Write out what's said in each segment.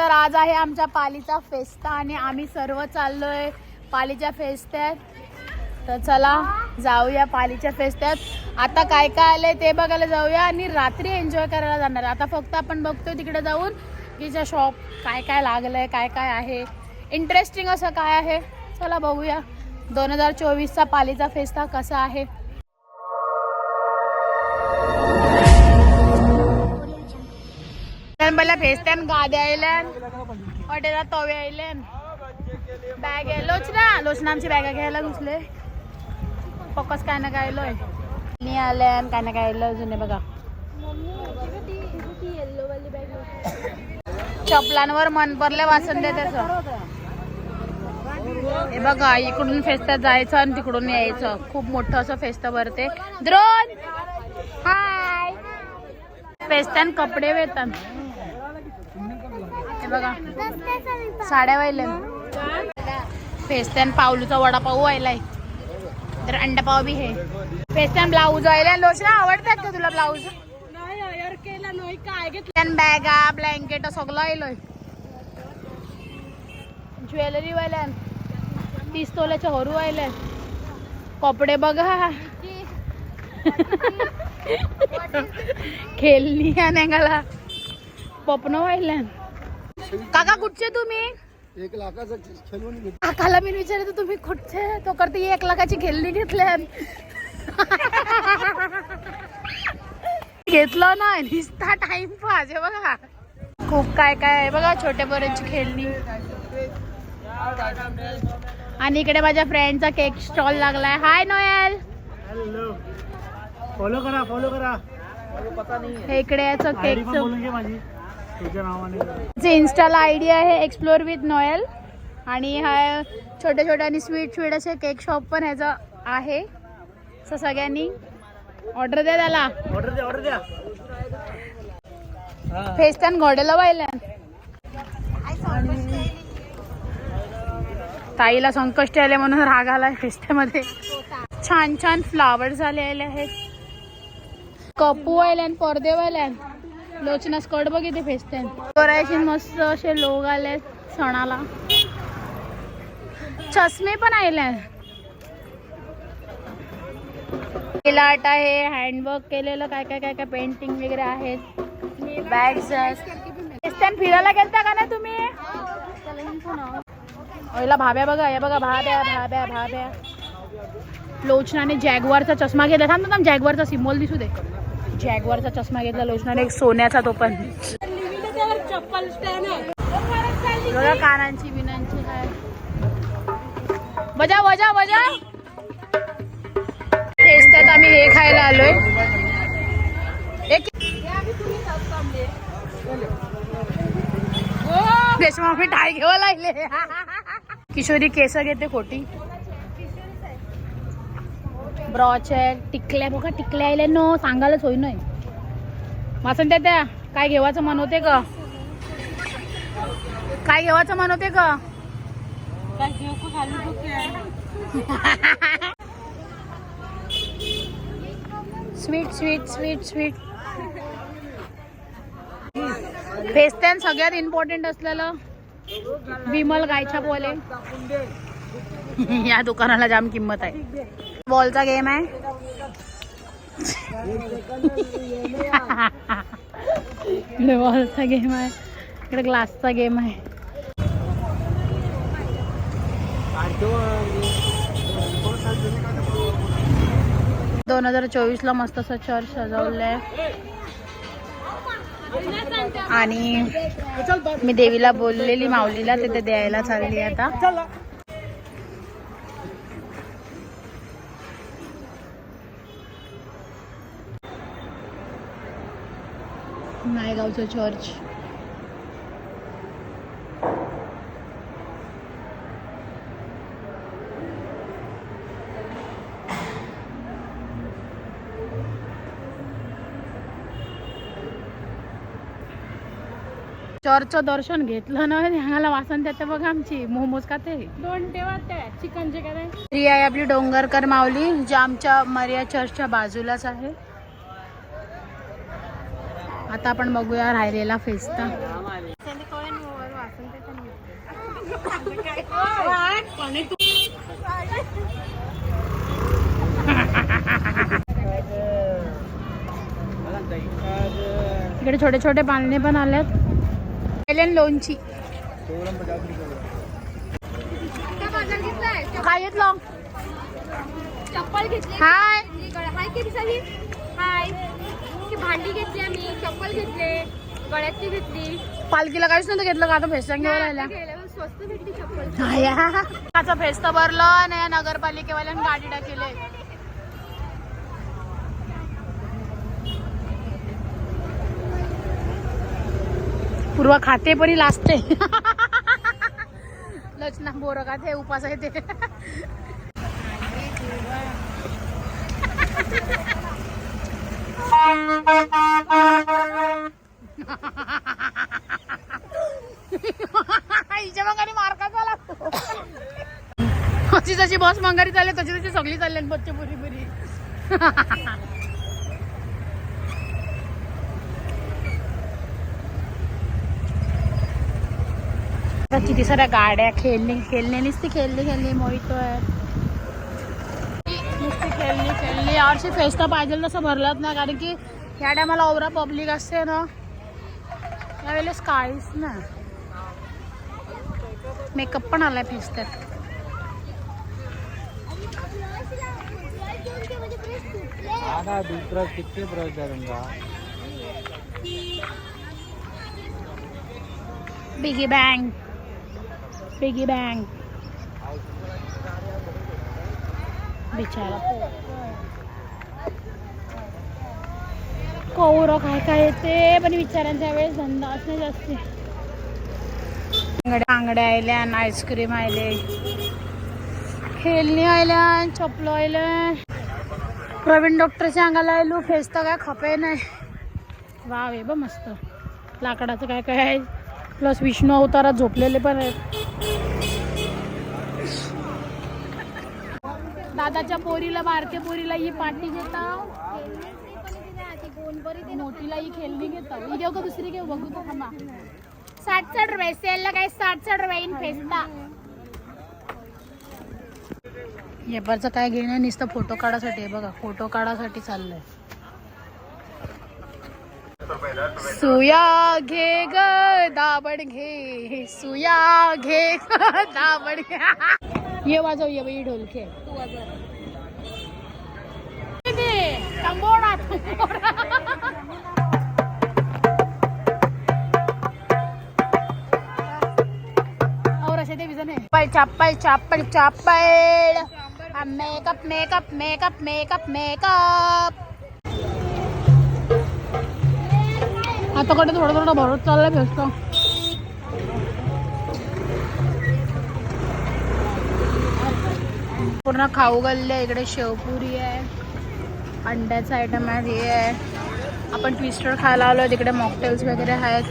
तर आज आहे आमच्या पालीचा फेस्ता आणि आम्ही सर्व चाललोय पालीच्या फेस्त्यात. तर चला जाऊया पालीच्या फेस्त्यात. आता काय काय आलंय ते बघायला जाऊया आणि रात्री एन्जॉय करायला जाणार आता फक्त आपण बघतोय तिकडे जाऊन की ज्या शॉप काय काय लागलंय काय काय आहे. इंटरेस्टिंग असं काय आहे? चला बघूया. दोन हजार चोवीसचा पालीचा फेस्ता कसा आहे? मला भेजतान गादे आयल्यान हॉटेलात तवे आयल्यान बॅग आहे. लोचना लोचना आमची बॅगा घ्यायला घुसले. फोकस काय ना काय लोय मी आल्यान काय ना काय आलं जुने बघा. चपलांवर मन भरले वाचन दे त्याच. हे बघा इकडून फेस्त्यात जायचं आणि तिकडून यायचं. खूप मोठं असं फेस्त भरते. द्रोण! हाय फेस्त्यान कपडे वेतन. बघा. साड्या वाहिले फेस्त्यान पावलूचा वडापाव व्हायलाय तर अंडापाव बी हे. फेस्त्यान ब्लाऊज व्हायला लोचना आवडतात का तुला ब्लाऊज बॅगा ब्लँकेट सगळं आयलोय ज्वेलरी वाल्यान तीस तोल्याच्या हरू आयले कपडे बघा खेळणी नेंगाला पपन व्हायल्यान काका कुठचे तुम्ही? एक लाखाचं खेळून. काकाला मी विचारते तुम्ही कुठचे? तो करते एक लाखाची खेळणी घेतल्या घेतलं ना निसता टाइम पाहिजे बघा. खूप काय काय आहे बघा छोट्या पोरांची खेळणी. आणि इकडे माझ्या फ्रेंडचा केक स्टॉल लागलाय. हाय नोयल फॉलो करा फॉलो करा. इकडे याचं केकचं तुझ्या नावाने. जे इन्स्टाला आयडी आहे एक्सप्लोर विथ नोयल आणि हा छोटे छोटे आणि स्वीट स्वीट असे केक शॉप पण ह्याचं आहे. सो सगळ्यांनी ऑर्डर द्या त्याला. ऑर्डर द्या ऑर्डर द्या. फेस्तान ताईला संकष्ट आले म्हणून राग आलाय फेस्त्यामध्ये छान छान फ्लावर्स आलेले आहेत. कपू वाल्यान पडदे लोचना स्कर्ट बघितले फेसते करायचे मस्त असे लोक आले सणाला. चष्मे पण आले आर्ट आहे हँडवर्क केलेलं काय काय काय काय पेंटिंग वगैरे आहेत. बॅग्स फिरायला गेलता का नाही तुम्ही? पहिला भाब्या बघा या बघा भाब्या भाब्या भाब्या लोचनाने जॅगवारचा चष्मा घेतला. थांब ना थांब जॅगवारचा सिम्बॉल दिसू दे. जॅगवारचा चष्मा घेतला लोचनाने एक सोन्याचा तो पण. बघा कानांची विनांची काय बजा बजा बजा. फेस्त्यात आम्ही हे खायला आलोय. एक रेशमा मी टाय घेवा लागले. किशोरी केस घेते खोटी. ब्रॉच आहे टिकल्या बघा टिकल्या आल्या नो सांगायलाच होई नाही वाचन त्या काय घेवायचं मन होते का काय घेवायचं मन होते का स्वीट स्वीट स्वीट स्वीट फेस्त्यान सगळ्यात इम्पॉर्टंट असलेलं विमल गायच्या बोले या दुकानाला जाम किंमत आहे. बॉलचा गेम आहे. इकडे बॉलचा गेम आहे. इकडे ग्लासचा गेम आहे. दोन हजार चोवीस ला मस्त असं चर्च सजवलंय. आणि मी देवीला बोललेली माऊलीला तिथे द्यायला चालली आता. नायगावचं चर्च चर्चचं दर्शन घेतलं ना ह्याला वासन त्यात बघा आमची. मोमोज का ते? दोन तेव्हा चिकनचे काय? ही आहे आपली डोंगरकर माऊली जी आमच्या मरिया चर्चच्या बाजूलाच आहे. आता आपण बघूया राहिलेला फेस्ता इकडे छोटे छोटे पालणे पण आल्यात एलेन लोणची काय घेतलं? चप्पल घेतली. हाय हाय किती हाय भांडी घेतली आम्ही चप्पल घेतले गळ्यातली घेतली. पालखीला काहीच नव्हतं घेतलं का? आता फेस्टन घेऊन राहिला. स्वस्त भेटली चप्पल. आता फेस्त भरलं आणि नगरपालिकेवाल्यानं गाडी टाकले. पूर्वा खाते परी लाजते लचना बोरं खाते उपास आहे ते. हिच्या मंगारी मार्काचा लागतो कशी जशी बस मंगारी चालली तशी तशी सगळी चालली बच्चे पुरी पुरी. किती साऱ्या गाड्या खेळणे खेळणे नुसती खेळली खेळली मोहितो आहे खेळली खेळली. यावर्षी फेस्टा पाहिजे तसं भरलाच नाही कारण की ह्या टायमाला ओवरा पब्लिक असते ना. यावेळेस काहीच ना. मेकअप पण आलाय फेस्ट्यात आना दूसरा कितने ब्रश करूंगा बिगी बँग बिगी बँग बिचारा. कौर काय काय येते पण विचारांच्या वेळेस धंदा असणे जास्ती. आंगड्या आंगड्या आयल्या आईस्क्रीम आयले. खेळणी आयल्या चपल आयल्या प्रवीण डॉक्टरच्या अंगाला आयलो फेस तर काय खपे नाही. वाव आहे ब मस्त. लाकडाचं काय काय आहे. प्लस विष्णू अवतारात झोपलेले पण आहेत. दादाच्या पोरीला बारके पोरीला ही पाठी घेता मोठीला ही खेळणी घेता ही घेऊ का दुसरी घेऊ? बघू तर थांबा. साठ साठ रुपये सेलला काय साठ साठ रुपये फेसता. येपारचं काय घेणं नुसतं फोटो काढासाठी बघा. फोटो काढासाठी चाललंय. सुया घे ग दाबड घे. सुया घे दाबड घे. ये वाजव ये बाई ढोलके? तंबोडा आहे चप्पल चप्पल चप्पल makeup makeup makeup makeup makeup आता कडे थोडं थोडं भरत चाललंय भेटतो. पूर्ण खाऊ गल्ले इकडे शेवपुरी आहे अंड्याचा आयटम आहे हे आहे. आपण ट्विस्टर खायला आलो तिकडे मॉकटेल्स वगैरे आहेत.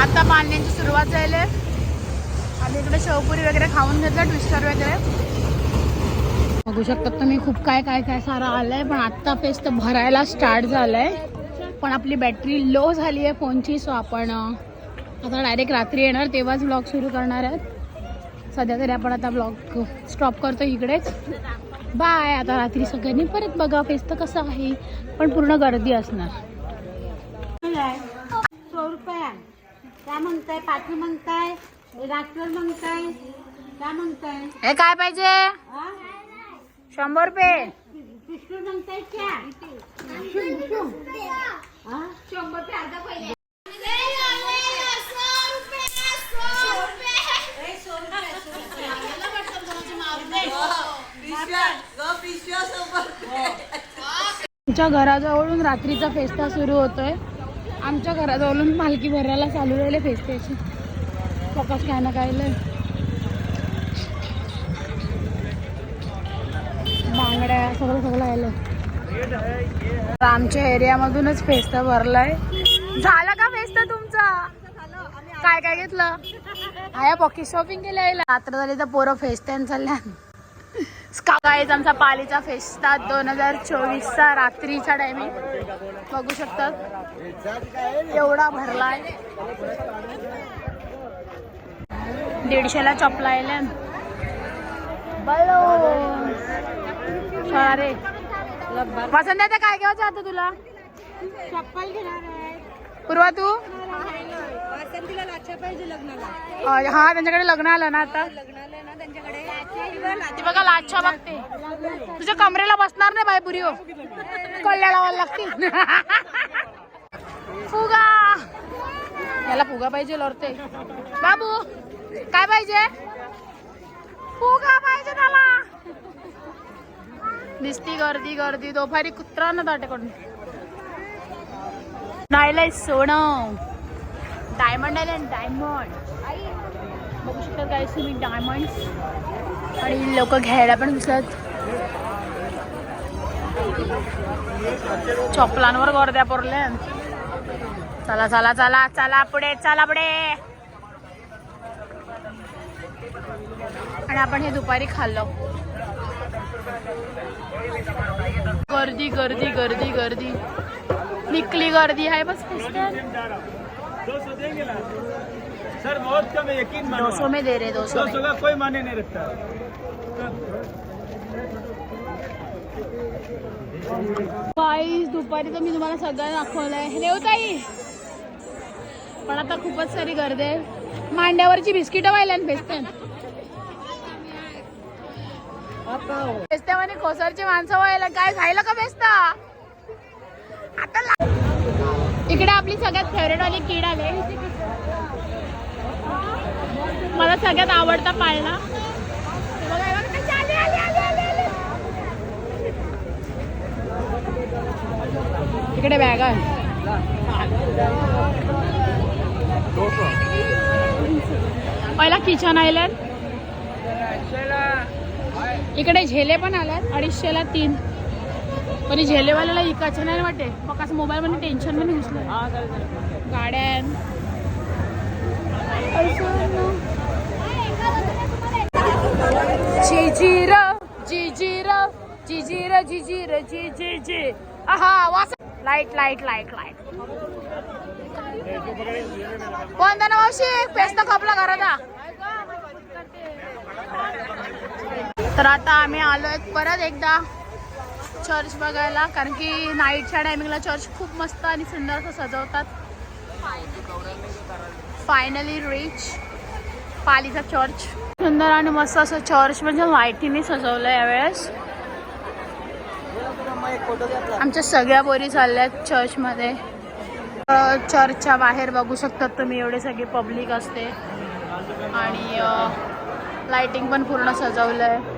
आता पाण्याची सुरुवात झाली आहे. इकडे शेवपुरी वगैरे खाऊन घेतलं ट्विस्टर वगैरे. बघू शकतात तुम्ही खूप काय काय काय सारं आलंय पण आत्ता फेस्ट भरायला स्टार्ट झालंय. पण आपली बॅटरी लो झाली आहे फोनची सो आपण आता डायरेक्ट रात्री येणार तेव्हाच ब्लॉग सुरू करणार आहेत. सध्या तरी आपण आता ब्लॉग स्टॉप करतो इकडेच बाय आता रात्री सगळ्यांनी परत बघा फेस्ट कसं आहे पण पूर्ण गर्दी असणार. सौ रुपया. काय म्हणताय? पाठी म्हणताय? म्हणताय? काय म्हणताय? हे काय पाहिजे? हा? शंभर रुपये. म्हणताय क्या शुम, आमच्या घराजवळून रात्रीचा फेस्ता सुरू होतोय. आमच्या घराजवळून मालकी भरायला चालू राहिले फेस्त्याची. फोकस काय ना काय लय. बांगड्या सगळं सगळं आलं आमच्या एरियामधूनच फेस्ता भरलाय. झाला का फेस्ता तुमचा? काय काय घेतलं? आया पॉकेट शॉपिंग केली यायला? रात्र झाली तर पोरं फेस्त्यान चालल्या गाईज आमचा पालीचा फेस्ता दोन हजार चोवीसचा रात्रीचा टायमिंग बघू शकतात. एवढा भरलाय. दीडशेला चपला आल्या बलो. अरे पसंत आहे काय घ्यायचं आता तुला? चप्पल घेणार पूर्वा तू? हा त्यांच्याकडे लग्न आलं ना आता? त्यांच्याकडे. ती बघा लाच्छा बघते तुझ्या कमरेला बसणार नाही बाय पुरी हो. कल्ल्या लावायला लागतील. फुगा. याला फुगा पाहिजे लढते बाबू काय पाहिजे? फुगा पाहिजे त्याला. दिसती गर्दी गर्दी. दोपारी कुत्रा ना दाटेकडून नाहीलंय सोनं. डायमंड आले डायमंड. बघू शकता काय तुम्ही डायमंड आणि लोक घ्यायला पण दिसत चपलांवर गर्द्या पडल्या चला चला चला चला पुढे चला पुढे. आणि आपण हे दुपारी खाल्लो. गर्दी गर्दी गर्दी गर्दी. निकली गर्दी आहे बस दो सर बहुत कम है यकीन दो सौ में दे रहे दो सौ में। का कोई माने नहीं रखता। गाईस दुपारी तर मी तुम्हाला सगळं दाखवलंय. रेवताई पण आता खूपच सारी गर्दी आहे. मांड्यावरची बिस्किटं व्हायला भेटते बेस्त्यावानी कोसरची माणसं व्हायला. काय खायला का बेसता आता इकडे आपली सगळ्यात फेवरेट वाली कीड आले. मला सगळ्यात आवडता पाळणा. तिकडे इकडे बॅग आहे पहिला किचन आयलंड इकडे झेले पण आल्यात अडीचशेला तीन. पण झेलेवाल्याला इकायचं नाही वाटते. मग असं मोबाईल मध्ये टेन्शन पण घुसलं गाड्या जिजीर जिजीर जिजीर जिजीर जी जी जी आहा वास लाइट लाइट लाइट लाइट. कोण ना मावशी पेस्ट खपला घराचा. तर आता आम्ही आलोय परत एकदा चर्च बघायला कारण की नाईटच्या टायमिंगला चर्च खूप मस्त आणि सुंदर असं सजवतात. फायनली रिच पालीचा चर्च सुंदर आणि मस्त असं चर्च म्हणजे लाईटीने सजवलं यावेळेस. आमच्या सगळ्या बोरी चालल्या चर्चमध्ये अ, चर्चच्या बाहेर बघू शकतात तुम्ही एवढे सगळे पब्लिक असते. आणि लाइटिंग पण पूर्ण सजवलं आहे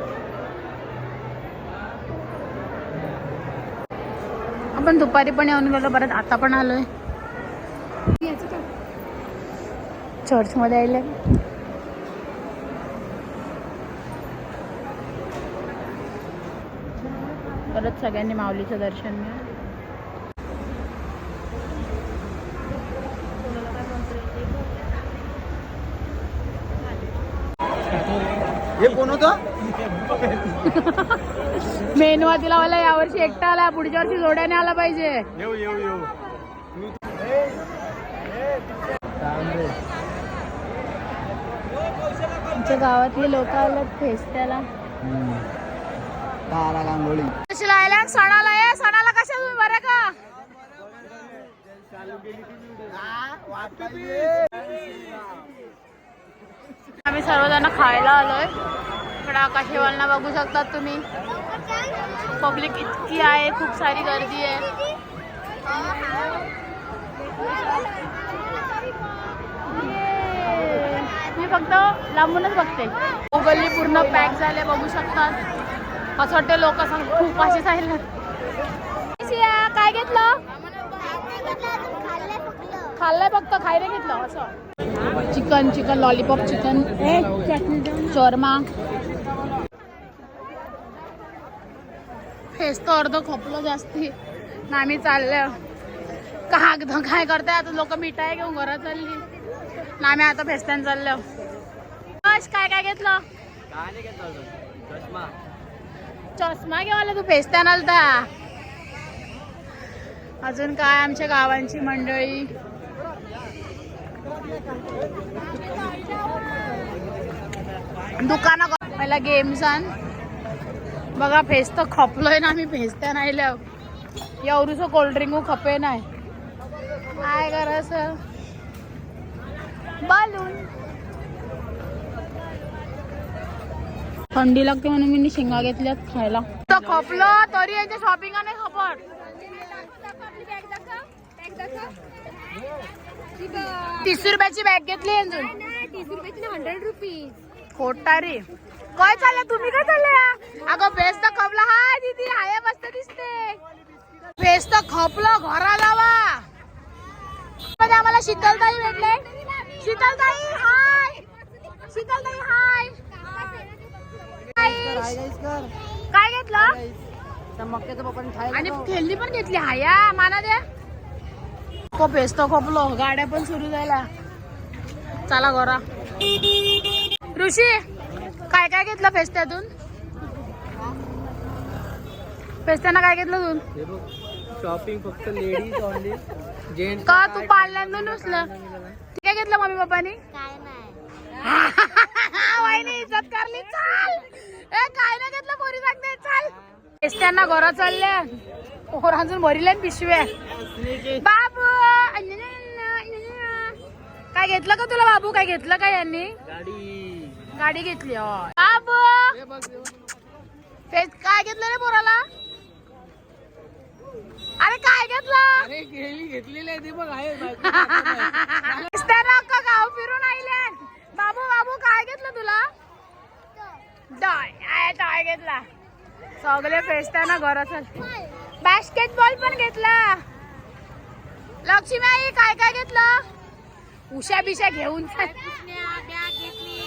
आपण दुपारी पण येऊन गेलो परत आता पण आलोय. चर्चमध्ये आले. परत सगळ्यांनी माऊलीचं दर्शन घ्या. हे कोण होतं? मेनवातीला मला यावर्षी एकटा आला पुढच्या वर्षी जोड्याने आला पाहिजे. येऊ येऊ येऊ. आमच्या गावातले लोक आलेत फेस्त्याला तारा गांगोळी कशी लायला सणाला ये. सणाला कशा तुम्ही बरं का? आम्ही सर्वजण खायला आलोय. इकडे आकाशी वलना बघू शकतात तुम्ही. पब्लिक इतकी आहे खूप सारी गर्दी आहे ये. मी फक्त लांबूनच बघते. गल्ली पूर्ण पॅक झाले बघू शकतात. असं वाटतं लोक असं खूप असे सांगितलं काय घेतलं? खाल्लंय फक्त खायला घेतलं असं. चिकन चिकन लॉलीपॉप चिकन शर्मा फेस तर अर्ध खपलं जास्ती. आम्ही चाललं. काग काय करताय? आता लोक मिठाई घेऊन घरात चालली. ना आम्ही आता फेस्त्यान चाललो. बस काय काय घेतलं? चष्मा. घेऊन आला तू आलता. अजून काय आमच्या गावांची मंडळी? दुकानं पहिला गेम्स आण. बघा फेस तर खपलोय ना आम्ही फेसत्या नाही लव एवढूस कोल्ड्रिंक खपे नाही. काय करायचं? बालून. थंडी लागते म्हणून मी शेंगा घेतल्यात खायला. तर खपलं तरी यांच्या शॉपिंग नाही खपत. तीस रुपयाची बॅग घेतली यांची तीस रुपयाची हंड्रेड रुपीज खोटा रे काय चाललं तुम्ही काय चाललंय? अगं बेस तर खपला. हा दीदी. हाय मस्त दिसते. बेस तर खपलं. घराला वा. मध्ये आम्हाला शीतलताई भेटले. शीतलताई हाय. शीतलताई हाय. काय घेतलं? आणि खेळणी पण घेतली. हाया माना द्या को बेस तर खपलो गाड्या पण सुरू झाल्या. चला गोरा. ऋषी काय काय घेतलं फेस्त्यातून? फेस्त्यानं काय घेतलं तू शॉपिंग फक्त लेडीज ऑनली जेंट्स का तू पाळण्यातून नुसलं? ते काय घेतलं मम्मी पप्पानी? काय नाही. चाल! ए काय नाही घेतलं पोरी सांगते चाल. फेस्त्यांना घरा चालल्या. पोर अजून भरिल्या ना पिशव्या. बाबू काय घेतलं का तुला बाबू? काय घेतलं का यांनी? गाडी. गाडी घेतली हो बाबू! काय घेतलं रे पोराला? अरे काय घेतलं? अरे गेली घेतलेली आहे बघ आहे गाव फिरून आले बाबू बाबू काय घेतलं तुला? डाय आय डाय घेतला? सगळे फेसताना घरात. बास्केटबॉल पण घेतला. लक्ष्मी आई काय काय घेतलं? उशा बिशा घेऊन बॅग घेतली.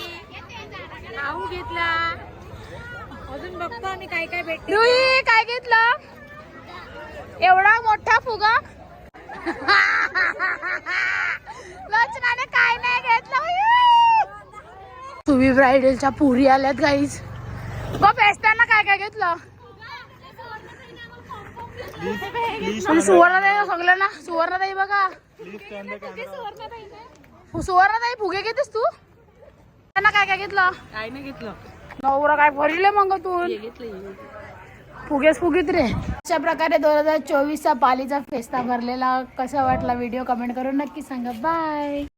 अजून बघतो आम्ही काय काय भेट रुही काय घेतलं? एवढा मोठा फुगा? लचनाने काय नाही घेतलं. तुम्ही ब्रायडलच्या पुरी आल्यात गाईज व बेसताना काय काय घेतलं? आणि सुवर्णताई सगळं ना सुवर्णताई बघा. सुवर्णताई फुगे घेतेस तू? त्यांना काय काय घेतलं? काय नाही घेतलं. नवरा काय भरले मग तू फुगेस फुगीत रे. अशा प्रकारे दोन हजार चोवीसचा पालीचा फेस्ता भरलेला. कसा वाटला व्हिडिओ कमेंट करून नक्की सांगा. बाय.